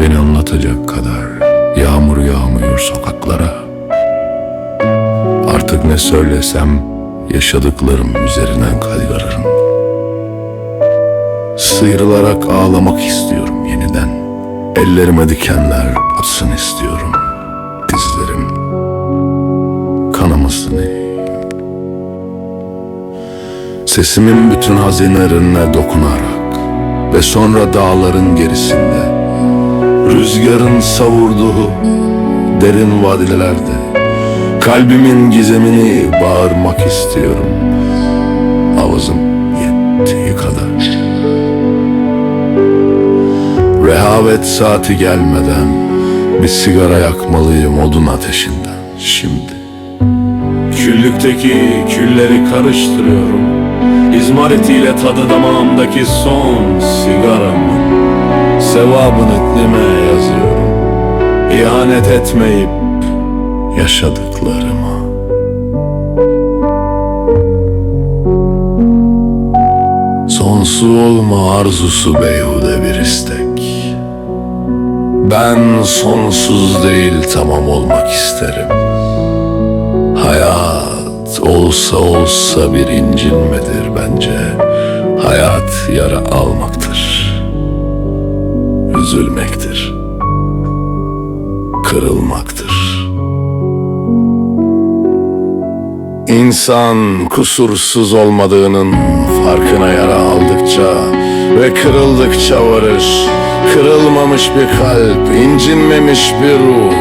Beni anlatacak kadar yağmur yağmıyor sokaklara. Artık ne söylesem yaşadıklarım üzerinden kaygarırım. Sıyrılarak ağlamak istiyorum yeniden. Ellerime dikenler batsın istiyorum. Dizlerim kanamasın ey. Sesimin bütün hazinelerine dokunarak ve sonra dağların gerisinde Rüzgarın savurduğu derin vadilerde Kalbimin gizemini bağırmak istiyorum. Avazım yettiği kadar. Rehavet saati gelmeden Bir sigara yakmalıyım odun ateşinden. Şimdi Küllükteki külleri karıştırıyorum. İzmaritiyle tadı damağımdaki son sigaramın Sevabını dime yazıyorum. İhanet etmeyip yaşadıklarıma. Sonsuz olma arzusu beyhude bir istek. Ben sonsuz değil tamam olmak isterim. Hayat olsa olsa bir incinmedir bence? Hayat yara almaktır Üzülmektir Kırılmaktır İnsan kusursuz olmadığının farkına yara aldıkça ve kırıldıkça varır. Kırılmamış bir kalp, incinmemiş bir ruh,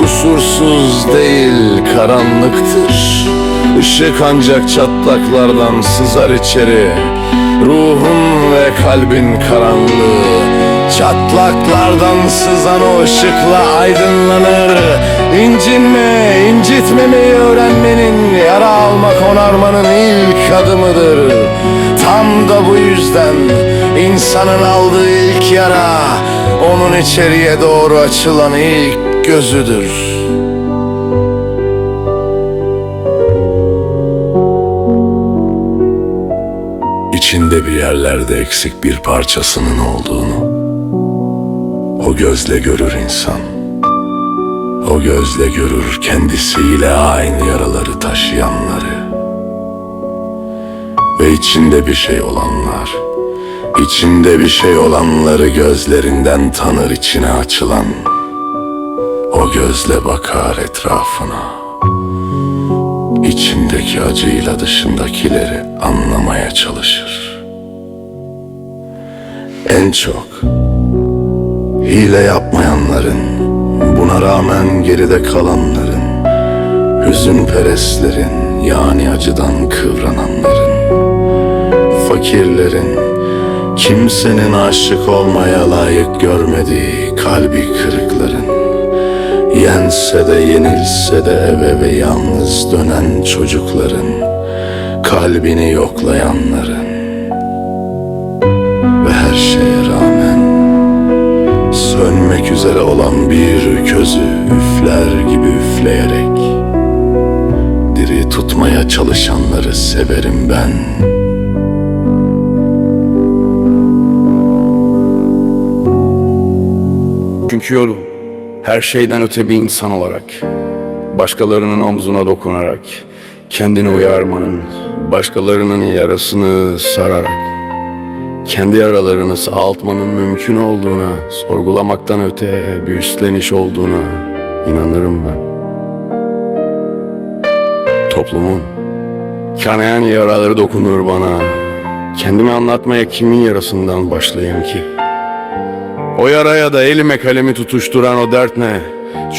kusursuz değil karanlıktır. Işık ancak çatlaklardan sızar içeri, ruhun ve kalbin karanlığı. Çatlaklardan sızan o ışıkla aydınlanır. İncinme, incitmemeyi öğrenmenin Yara almak onarmanın ilk adımıdır. Tam da bu yüzden insanın aldığı ilk yara Onun içeriye doğru açılan ilk gözüdür. İçinde bir yerlerde eksik bir parçasının olduğunu o gözle görür insan. O gözle görür kendisiyle aynı yaraları taşıyanları. Ve içinde bir şey olanlar, içinde bir şey olanları gözlerinden tanır içine açılan. O gözle bakar etrafına. İçindeki acıyla dışındakileri anlamaya çalışır. En çok Hile yapmayanların, buna rağmen geride kalanların, hüzünperestlerin yani acıdan kıvrananların, fakirlerin, kimsenin aşık olmaya layık görmediği kalbi kırıkların, yense de yenilse de eve ve yalnız dönen çocukların, kalbini yoklayanların Üzere olan bir közü üfler gibi üfleyerek Diri tutmaya çalışanları severim ben. Çünkü yolu her şeyden öte bir insan olarak, başkalarının omzuna dokunarak, kendini uyarmanın, başkalarının yarasını sararak, kendi yaralarını sağaltmanın mümkün olduğuna, sorgulamaktan öte bir üstleniş olduğuna inanırım ben. Toplumun kanayan yaraları dokunur bana. Kendimi anlatmaya kimin yarasından başlayayım ki? O yaraya da elime kalemi tutuşturan o dert ne?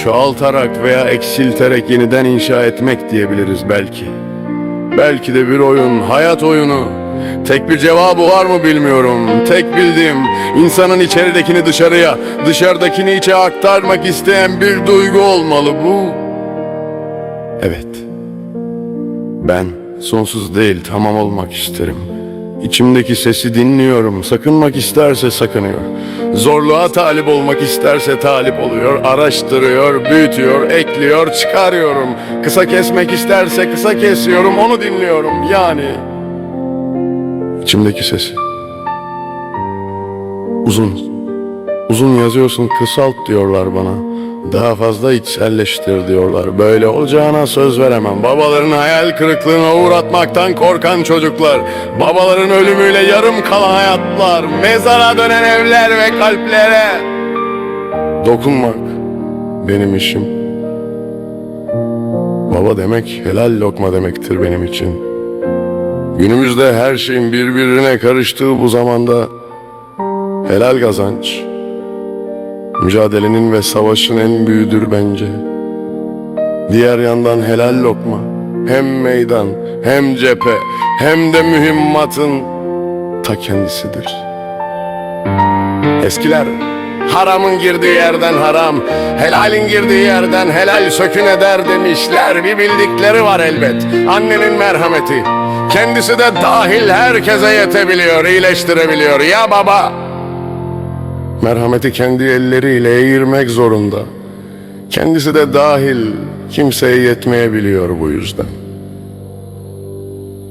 Çoğaltarak veya eksilterek yeniden inşa etmek diyebiliriz belki. Belki de bir oyun, hayat oyunu. Tek bir cevabı var mı bilmiyorum. Tek bildiğim insanın içeridekini dışarıya, dışarıdakini içe aktarmak isteyen bir duygu olmalı bu. Evet. Ben sonsuz değil tamam olmak isterim. İçimdeki sesi dinliyorum. Sakınmak isterse sakınıyor. Zorluğa talip olmak isterse talip oluyor. Araştırıyor, büyütüyor, ekliyor, çıkarıyorum. Kısa kesmek isterse kısa kesiyorum, onu dinliyorum. Yani içimdeki sesi. Uzun, uzun yazıyorsun kısalt diyorlar bana. Daha fazla içselleştir diyorlar. Böyle olacağına söz veremem. Babaların hayal kırıklığına uğratmaktan korkan çocuklar. Babaların ölümüyle yarım kalan hayatlar. Mezara dönen evler ve kalplere. Dokunmak benim işim. Baba demek helal lokma demektir benim için. Günümüzde her şeyin birbirine karıştığı bu zamanda helal kazanç mücadelenin ve savaşın en büyüğüdür bence. Diğer yandan helal lokma hem meydan hem cephe hem de mühimmatın ta kendisidir. Eskiler haramın girdiği yerden haram, helalin girdiği yerden helal sökün eder demişler. Bir bildikleri var elbet. Annenin merhameti. Kendisi de dahil herkese yetebiliyor, iyileştirebiliyor. Ya baba? Merhameti kendi elleriyle eğirmek zorunda. Kendisi de dahil kimseye yetmeyebiliyor bu yüzden.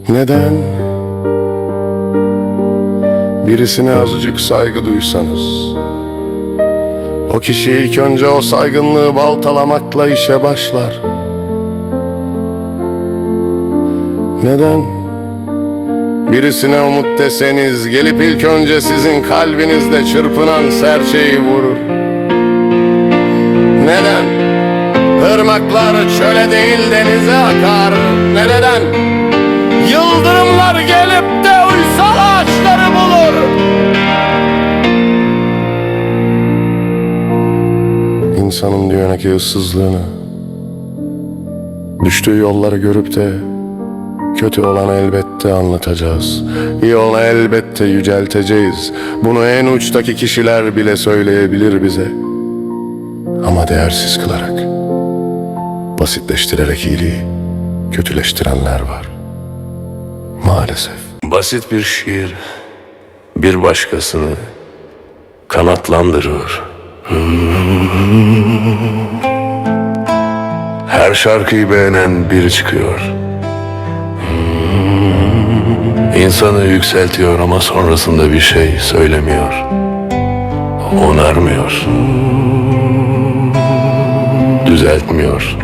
Neden? Birisine azıcık saygı duysanız, o kişi ilk önce o saygınlığı baltalamakla işe başlar. Neden? Birisine umut deseniz gelip ilk önce sizin kalbinizde çırpınan serçeyi vurur. Neden? Irmaklar çöle değil denize akar. Neden? Yıldırımlar gelip de İnsanın dünyadaki ıssızlığını, düştüğü yolları görüp de Kötü olanı elbette anlatacağız. İyi olanı elbette yücelteceğiz. Bunu en uçtaki kişiler bile söyleyebilir bize. Ama değersiz kılarak, basitleştirerek iyiliği kötüleştirenler var. Maalesef. Basit bir şiir bir başkasını kanatlandırır. Her şarkıyı beğenen biri çıkıyor. İnsanı yükseltiyor ama sonrasında bir şey söylemiyor. Onarmıyor. Düzeltmiyor.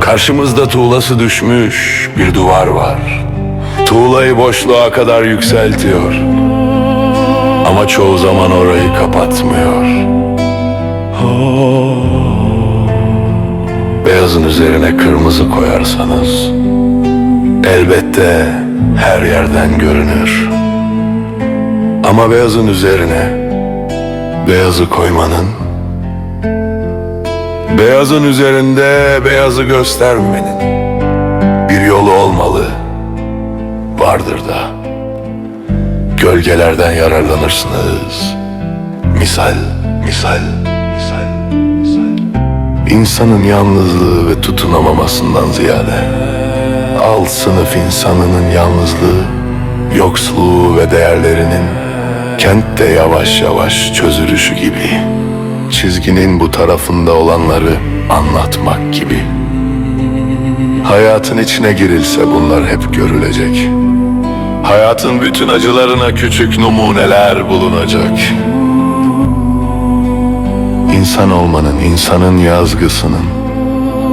Karşımızda tuğlası düşmüş bir duvar var. Tuğlayı boşluğa kadar yükseltiyor. Ama çoğu zaman orayı kapatmıyor. Beyazın üzerine kırmızı koyarsanız elbette her yerden görünür. Ama beyazın üzerine beyazı koymanın Beyazın üzerinde beyazı göstermenin bir yolu olmalı. Vardır da. Gölgelerden yararlanırsınız. Misal, misal, misal, misal. İnsanın yalnızlığı ve tutunamamasından ziyade alt sınıf insanının yalnızlığı, yoksulluğu ve değerlerinin kentte yavaş yavaş çözülüşü gibi çizginin bu tarafında olanları anlatmak gibi. Hayatın içine girilse bunlar hep görülecek. Hayatın bütün acılarına küçük numuneler bulunacak. İnsan olmanın, insanın yazgısının,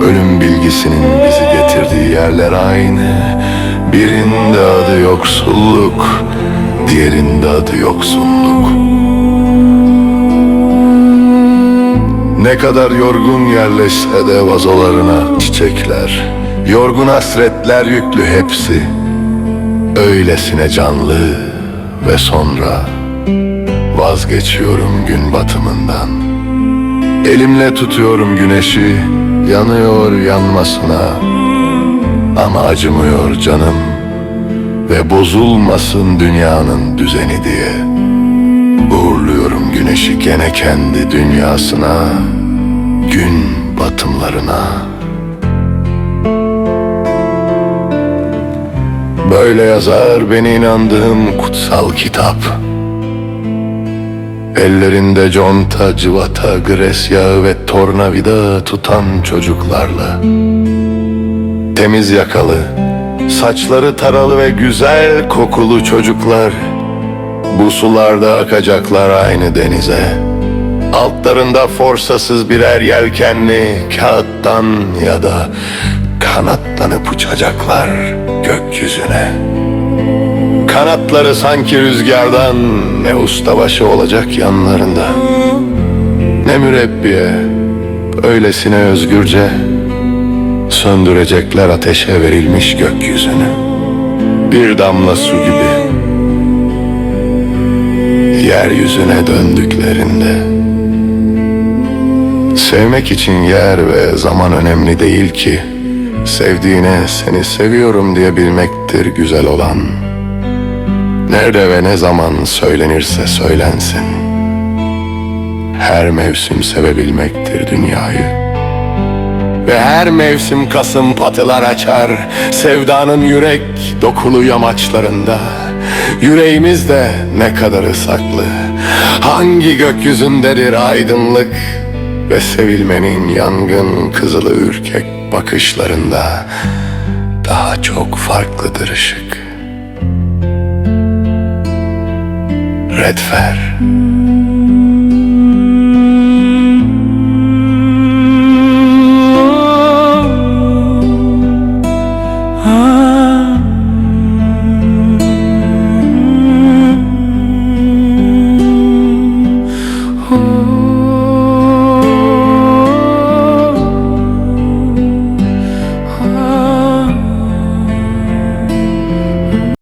ölüm bilgisinin bizi getirdiği yerler aynı. Birinde adı yoksulluk, diğerinde adı yoksunluk. Ne kadar yorgun yerleşse de vazolarına çiçekler, yorgun hasretler yüklü hepsi. Öylesine canlı ve sonra vazgeçiyorum gün batımından. Elimle tutuyorum güneşi, yanıyor yanmasına. Ama acımıyor canım ve bozulmasın dünyanın düzeni diye. Uğurluyorum güneşi gene kendi dünyasına, gün batımlarına. Böyle yazar beni inandığım kutsal kitap. Ellerinde conta, cıvata, gres yağı ve tornavida tutan çocuklarla. Temiz yakalı, saçları taralı ve güzel kokulu çocuklar Bu sularda akacaklar aynı denize Altlarında forsasız birer yelkenli Kağıttan ya da kanatlanıp uçacaklar gökyüzüne. Kanatları sanki rüzgardan Ne ustabaşı olacak yanlarında. Ne mürebbiye Öylesine özgürce Söndürecekler ateşe verilmiş gökyüzünü. Bir damla su gibi Yeryüzüne döndüklerinde. Sevmek için yer ve zaman önemli değil ki Sevdiğine seni seviyorum diye bilmektir güzel olan. Nerede ve ne zaman söylenirse söylensin. Her mevsim sevebilmektir dünyayı. Ve her mevsim kasım patılar açar. Sevdanın yürek dokulu yamaçlarında. Yüreğimiz de ne kadarı saklı. Hangi gökyüzündedir aydınlık? Ve sevilmenin yangın kızılı ürkek bakışlarında Daha çok farklıdır ışık. Redfer